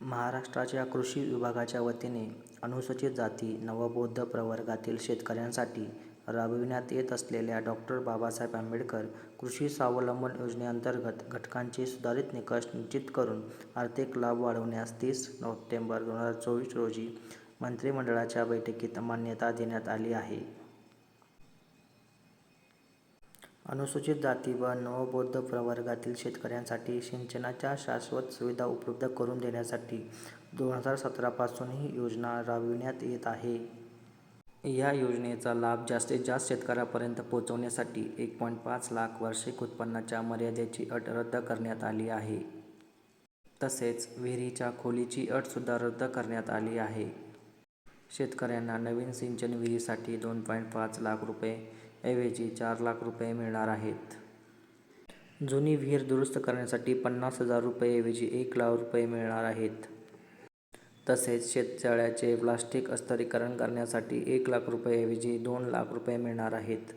महाराष्ट्राच्या कृषी विभागाच्या वतीने अनुसूचित जाती, नवबौद्ध प्रवर्गातील शेतकऱ्यांसाठी राबविण्यात येत असलेल्या डॉक्टर बाबासाहेब आंबेडकर कृषी स्वावलंबन योजनेअंतर्गत घटकांचे सुधारित निकष निश्चित करून आर्थिक लाभ वाढवण्यास तीस नोव्हेंबर दोन हजार चोवीस रोजी मंत्रिमंडळाच्या बैठकीत मान्यता देण्यात आली आहे. अनुसूचित जाती व नवबौद्ध प्रवर्गातील शेतकऱ्यांसाठी सिंचनाच्या शाश्वत सुविधा उपलब्ध करून देण्यासाठी दोन हजार सतरापासून ही योजना राबविण्यात येत आहे. या योजनेचा लाभ जास्तीत जास्त शेतकऱ्यापर्यंत पोहोचवण्यासाठी एक पॉईंट पाच लाख वार्षिक उत्पन्नाच्या मर्यादेची अट रद्द करण्यात आली आहे. तसेच विहिरीच्या खोलीची अटसुद्धा रद्द करण्यात आली आहे. शेतकऱ्यांना नवीन सिंचन विहिरीसाठी दोन पॉईंट पाच लाख रुपये ऐवजी चार लाख रुपये मिळणार आहेत. जुनी विहीर दुरुस्त करण्यासाठी पन्नास हजार रुपये ऐवजी एक लाख रुपये मिळणार आहेत. तसेच शेततळ्याचे प्लास्टिक अस्तरीकरण करण्यासाठी एक लाख रुपये ऐवजी दोन लाख रुपये मिळणार आहेत.